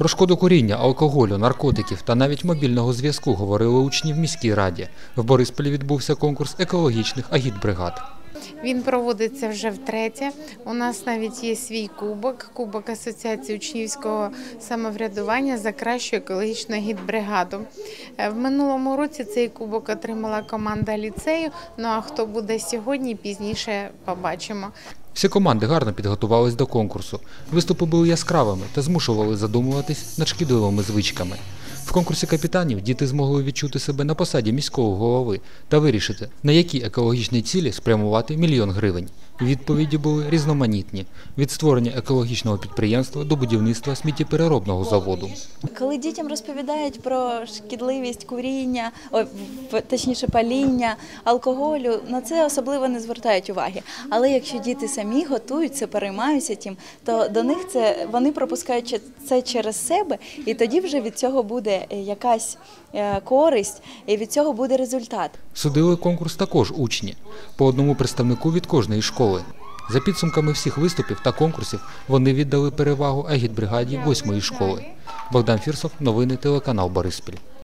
Про шкоду куріння, алкоголю, наркотиків та навіть мобільного зв'язку говорили учні в міській раді. В Борисполі відбувся конкурс екологічних агітбригад. Він проводиться вже втретє. У нас навіть є свій кубок, кубок Асоціації учнівського самоврядування за кращу екологічну гідбригаду. Е, В минулому році цей кубок отримала команда ліцею. Ну а хто буде сьогодні, пізніше побачимо. Всі команди гарно підготувались до конкурсу. Виступи були яскравими та змушували задумуватись над шкідливими звичками. В конкурсі капітанів діти змогли відчути себе на посаді міського голови та вирішити, на які екологічні цілі спрямувати мільйон гривень. Відповіді були різноманітні від створення екологічного підприємства до будівництва сміттєпереробного заводу. Коли дітям розповідають про шкідливість куріння, в- точніше паління, алкоголю, на це особливо не звертають уваги. Але якщо діти самі готуються, переймаються тим, то до них це вони пропускають це через себе, і тоді вже від цього буде е, якась е, користь, і від цього буде результат. Судили конкурс також учні, по одному представнику від кожної школи. За підсумками всіх виступів та конкурсів вони віддали перевагу агітбригаді восьмої школи. Богдан Фірсов, новини телеканал Бориспіль.